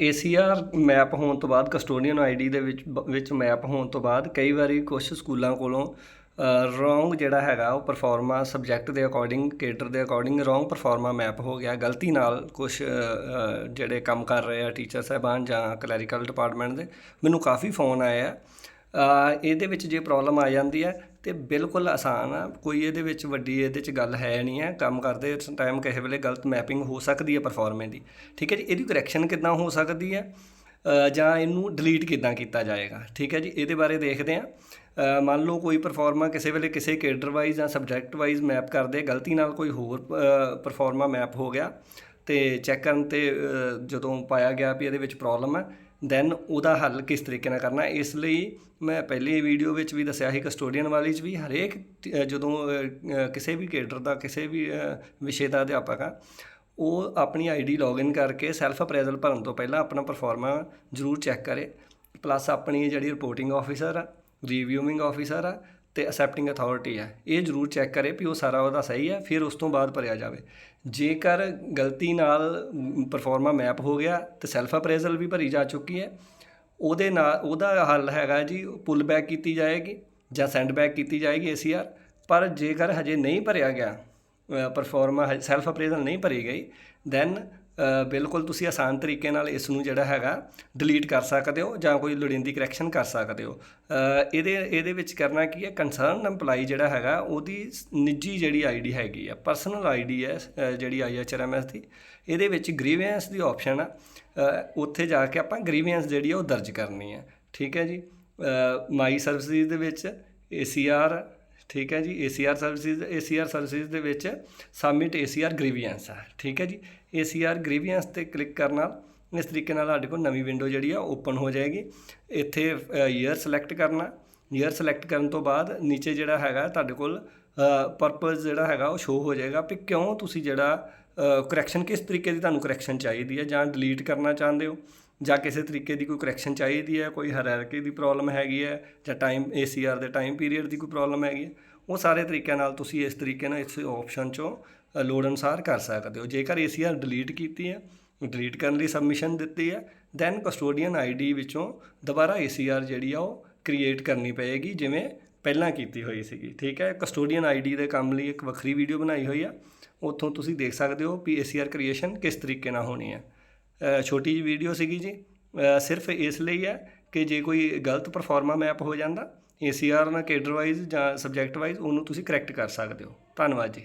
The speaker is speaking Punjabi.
ਏਸੀਆਰ ਮੈਪ ਹੋਣ ਤੋਂ ਬਾਅਦ ਕਸਟੋਡੀਅਨ ਆਈਡੀ ਦੇ ਵਿੱਚ ਵਿੱਚ ਮੈਪ ਹੋਣ ਤੋਂ ਬਾਅਦ ਕਈ ਵਾਰੀ ਕੁਝ ਸਕੂਲਾਂ ਕੋਲੋਂ ਰੋਂਗ ਜਿਹੜਾ ਹੈਗਾ ਉਹ ਪਰਫਾਰਮਾ ਸਬਜੈਕਟ ਦੇ ਅਕੋਰਡਿੰਗ ਕੇਟਰ ਦੇ ਅਕੋਰਡਿੰਗ ਰੋਂਗ ਪਰਫਾਰਮਾ ਮੈਪ ਹੋ ਗਿਆ। ਗਲਤੀ ਨਾਲ ਕੁਝ ਜਿਹੜੇ ਕੰਮ ਕਰ ਰਹੇ ਆ ਟੀਚਰ ਸਾਹਿਬਾਨ ਜਾਂ ਕਲੈਰੀਕਲ ਡਿਪਾਰਟਮੈਂਟ ਦੇ, ਮੈਨੂੰ ਕਾਫੀ ਫੋਨ ਆਏ ਆ ਇਹਦੇ ਵਿੱਚ ਜੇ ਪ੍ਰੋਬਲਮ ਆ ਜਾਂਦੀ ਹੈ ਤੇ ਬਿਲਕੁਲ ਆਸਾਨ ਆ। ਕੋਈ ਇਹਦੇ ਵਿੱਚ ਵੱਡੀ ਇਹਦੇ 'ਚ ਗੱਲ ਹੈ ਨਹੀਂ ਹੈ। ਕੰਮ ਕਰਦੇ ਟਾਈਮ ਕਿਸੇ ਵੇਲੇ ਗਲਤ ਮੈਪਿੰਗ ਹੋ ਸਕਦੀ ਹੈ ਪਰਫਾਰਮੇ ਦੀ। ਠੀਕ ਹੈ ਜੀ? ਇਹਦੀ ਕਰੈਕਸ਼ਨ ਕਿੱਦਾਂ ਹੋ ਸਕਦੀ ਹੈ? ਜਾਂ ਇਹਨੂੰ ਡਿਲੀਟ ਕਿੱਦਾਂ ਕੀਤਾ ਜਾਏਗਾ? ਠੀਕ ਹੈ ਜੀ? ਇਹਦੇ ਬਾਰੇ ਦੇਖਦੇ ਹਾਂ। ਮੰਨ ਲਓ ਕੋਈ ਪਰਫਾਰਮਾ ਕਿਸੇ ਵੇਲੇ ਕਿਸੇ ਕੇਡਰ ਵਾਈਜ਼ ਜਾਂ ਸਬਜੈਕਟ ਵਾਈਜ਼ ਮੈਪ ਕਰਦੇ, ਗਲਤੀ ਨਾਲ ਕੋਈ ਹੋਰ ਪਰਫਾਰਮਾ ਮੈਪ ਹੋ ਗਿਆ ਤੇ ਚੈੱਕ ਕਰਨ ਤੇ ਜਦੋਂ ਪਾਇਆ ਗਿਆ ਵੀ ਇਹਦੇ ਵਿੱਚ ਪ੍ਰੋਬਲਮ ਹੈ ਦੈਨ ਉਹਦਾ ਹੱਲ ਕਿਸ ਤਰੀਕੇ ਨਾਲ ਕਰਨਾ, ਇਸ ਲਈ ਮੈਂ ਪਹਿਲੀ ਵੀਡੀਓ ਵਿੱਚ ਵੀ ਦੱਸਿਆ ਸੀ ਕਸਟੋਡੀਅਨ ਵਾਲੀ 'ਚ ਵੀ, ਹਰੇਕ ਜਦੋਂ ਕਿਸੇ ਵੀ ਕੇਡਰ ਦਾ, ਕਿਸੇ ਵੀ ਵਿਸ਼ੇ ਦਾ ਅਧਿਆਪਕ ਆ, ਉਹ ਆਪਣੀ ਆਈਡੀ ਲੌਗਇਨ ਕਰਕੇ ਸੈਲਫ ਅਪਰੈਜ਼ਲ ਭਰਨ ਤੋਂ ਪਹਿਲਾਂ ਆਪਣਾ ਪਰਫਾਰਮਾ ਜ਼ਰੂਰ ਚੈੱਕ ਕਰੇ। ਪਲੱਸ ਆਪਣੀ ਜਿਹੜੀ ਰਿਪੋਰਟਿੰਗ ਆਫੀਸਰ ਆ ਰਿਵਿਊਇੰਗ ਆਫੀਸਰ ਆ ਤੇ ਅਸੈਪਟਿੰਗ ਅਥਾਰਟੀ ਹੈ। ਇਹ ਜ਼ਰੂਰ ਚੈੱਕ ਕਰੇ ਵੀ ਉਹ ਸਾਰਾ ਉਹਦਾ ਸਹੀ ਹੈ, ਫਿਰ ਉਸ ਤੋਂ ਬਾਅਦ ਭਰਿਆ ਜਾਵੇ। ਜੇਕਰ ਗਲਤੀ ਨਾਲ ਪਰਫਾਰਮਾ ਮੈਪ ਹੋ ਗਿਆ ਤੇ ਸੈਲਫ ਅਪਰੇਜ਼ਲ ਵੀ ਭਰੀ ਜਾ ਚੁੱਕੀ ਹੈ, ਉਹਦੇ ਨਾਲ ਉਹਦਾ ਹੱਲ ਹੈਗਾ ਜੀ ਪੁੱਲ ਬੈਕ ਕੀਤੀ ਜਾਏਗੀ ਜਾਂ ਸੈਂਡ ਬੈਕ ਕੀਤੀ ਜਾਏਗੀ ਏਸੀਆਰ ਪਰ ਜੇਕਰ ਹਜੇ ਨਹੀਂ ਭਰਿਆ ਗਿਆ ਪਰਫਾਰਮਾ ਸੈਲਫ ਅਪਰੇਜ਼ਲ ਨਹੀਂ ਭਰੀ ਗਈ ਦੈਨ ਬਿਲਕੁਲ ਤੁਸੀਂ ਆਸਾਨ ਤਰੀਕੇ ਨਾਲ ਇਸ ਨੂੰ ਜਿਹੜਾ ਹੈਗਾ ਡਿਲੀਟ ਕਰ ਸਕਦੇ ਹੋ ਜਾਂ ਕੋਈ ਲੋੜੀਂਦੀ ਕਰੈਕਸ਼ਨ ਕਰ ਸਕਦੇ ਹੋ। ਇਹਦੇ ਇਹਦੇ ਵਿੱਚ ਕਰਨਾ ਕੀ ਹੈ ਕੰਸਰਨ EMPLOYEE ਜਿਹੜਾ ਹੈਗਾ ਉਹਦੀ ਨਿੱਜੀ ਜਿਹੜੀ ਆਈਡੀ ਹੈਗੀ ਆ ਪਰਸਨਲ ਆਈਡੀ ਹੈ ਅ, ਜਿਹੜੀ ਆਈਐਚਆਰਐਮਐਸ ਦੀ ਇਹਦੇ ਵਿੱਚ ਗ੍ਰੀਵੈਂਸ ਦੀ ਆਪਸ਼ਨ ਆ। ਉੱਥੇ ਜਾ ਕੇ ਆਪਾਂ ਗ੍ਰੀਵੈਂਸ ਜਿਹੜੀ ਆ ਉਹ ਦਰਜ ਕਰਨੀ ਹੈ। ਠੀਕ ਹੈ ਜੀ? ਮਾਈ ਸਰਵਿਸਿਜ਼ ਦੇ ਵਿੱਚ ਏਸੀਆਰ ਠੀਕ ਹੈ ਜੀ ਏਸੀਆਰ ਸਰਵਿਸਿਜ਼ ਏਸੀਆਰ ਸਰਵਿਸਿਜ਼ ਦੇ ਵਿੱਚ ਸਬਮਿਟ ਏਸੀਆਰ ਗ੍ਰੀਵੀਐਂਸ ਆ ਠੀਕ ਹੈ ਜੀ। ਏਸੀਆਰ ਗ੍ਰੀਵੀਐਂਸ ਤੇ ਕਲਿੱਕ ਕਰਨ ਨਾਲ, ਇਸ ਤਰੀਕੇ ਨਾਲ ਤੁਹਾਡੇ ਕੋਲ ਨਵੀਂ ਵਿੰਡੋ ਜਿਹੜੀ ਆ ਓਪਨ ਹੋ ਜਾਏਗੀ। ਇੱਥੇ ਈਅਰ ਸਿਲੈਕਟ ਕਰਨਾ। ਈਅਰ ਸਿਲੈਕਟ ਕਰਨ ਤੋਂ ਬਾਅਦ ਨੀਚੇ ਜਿਹੜਾ ਹੈਗਾ, ਤੁਹਾਡੇ ਕੋਲ ਪਰਪਸ ਜਿਹੜਾ ਹੈਗਾ, ਉਹ ਸ਼ੋ ਹੋ ਜਾਏਗਾ ਵੀ ਕਿਉਂ ਤੁਸੀਂ ਜਿਹੜਾ ਕਰੈਕਸ਼ਨ ਕਿਸ ਤਰੀਕੇ ਦੀ ਤੁਹਾਨੂੰ ਕਰੈਕਸ਼ਨ ਚਾਹੀਦੀ ਹੈ ਜਾਂ ਡਿਲੀਟ ਕਰਨਾ ਚਾਹੁੰਦੇ ਹੋ। ਜਾਂ ਕਿਸੇ ਤਰੀਕੇ ਦੀ ਕੋਈ ਕਰੈਕਸ਼ਨ ਚਾਹੀਦੀ ਹੈ ਕੋਈ ਹਾਇਰਾਰਕੀ ਦੀ ਪ੍ਰੋਬਲਮ ਹੈਗੀ ਹੈ ਜਾਂ ਟਾਈਮ ਏਸੀਆਰ ਦੇ ਟਾਈਮ ਪੀਰੀਅਡ ਦੀ ਕੋਈ ਪ੍ਰੋਬਲਮ ਹੈਗੀ ਹੈ ਉਹ ਸਾਰੇ ਤਰੀਕਿਆਂ ਨਾਲ ਤੁਸੀਂ ਇਸ ਤਰੀਕੇ ਨਾਲ ਇਸ ਆਪਸ਼ਨ ਚੋਂ ਅ, ਲੋੜ ਅਨੁਸਾਰ ਕਰ ਸਕਦੇ ਹੋ। ਜੇਕਰ ਏਸੀਆਰ ਡਿਲੀਟ ਕੀਤੀ ਹੈ ਡਿਲੀਟ ਕਰਨ ਲਈ ਸਬਮਿਸ਼ਨ ਦਿੱਤੀ ਹੈ ਦੈਨ ਕਸਟੋਡੀਅਨ ਆਈਡੀ ਵਿੱਚੋਂ ਦੁਬਾਰਾ ਏਸੀਆਰ ਜਿਹੜੀ ਆ ਉਹ ਕ੍ਰੀਏਟ ਕਰਨੀ ਪਏਗੀ ਜਿਵੇਂ ਪਹਿਲਾਂ ਕੀਤੀ ਹੋਈ ਸੀਗੀ। ਠੀਕ ਹੈ? ਕਸਟੋਡੀਅਨ ਆਈਡੀ ਦੇ ਕੰਮ ਲਈ ਇੱਕ ਵੱਖਰੀ ਵੀਡੀਓ ਬਣਾਈ ਹੋਈ ਆ। ਉੱਥੋਂ ਤੁਸੀਂ ਦੇਖ ਸਕਦੇ ਹੋ ਵੀ ਏਸੀਆਰ ਕ੍ਰੀਏਸ਼ਨ ਕਿਸ ਤਰੀਕੇ ਨਾਲ ਹੋਣੀ ਹੈ। ਛੋਟੀ ਜਿਹੀ ਵੀਡੀਓ ਸੀਗੀ ਜੀ। ਸਿਰਫ ਇਸ ਲਈ ਹੈ ਕਿ ਜੇ ਕੋਈ ਗਲਤ ਪਰਫਾਰਮਾ ਮੈਪ ਹੋ ਜਾਂਦਾ ਏਸੀਆਰ ਨਾਲ ਕੇਡਰ ਵਾਈਜ਼ ਜਾਂ ਸਬਜੈਕਟ ਵਾਈਜ਼ ਉਹਨੂੰ ਤੁਸੀਂ ਕਰੈਕਟ ਕਰ ਸਕਦੇ ਹੋ। ਧੰਨਵਾਦ ਜੀ।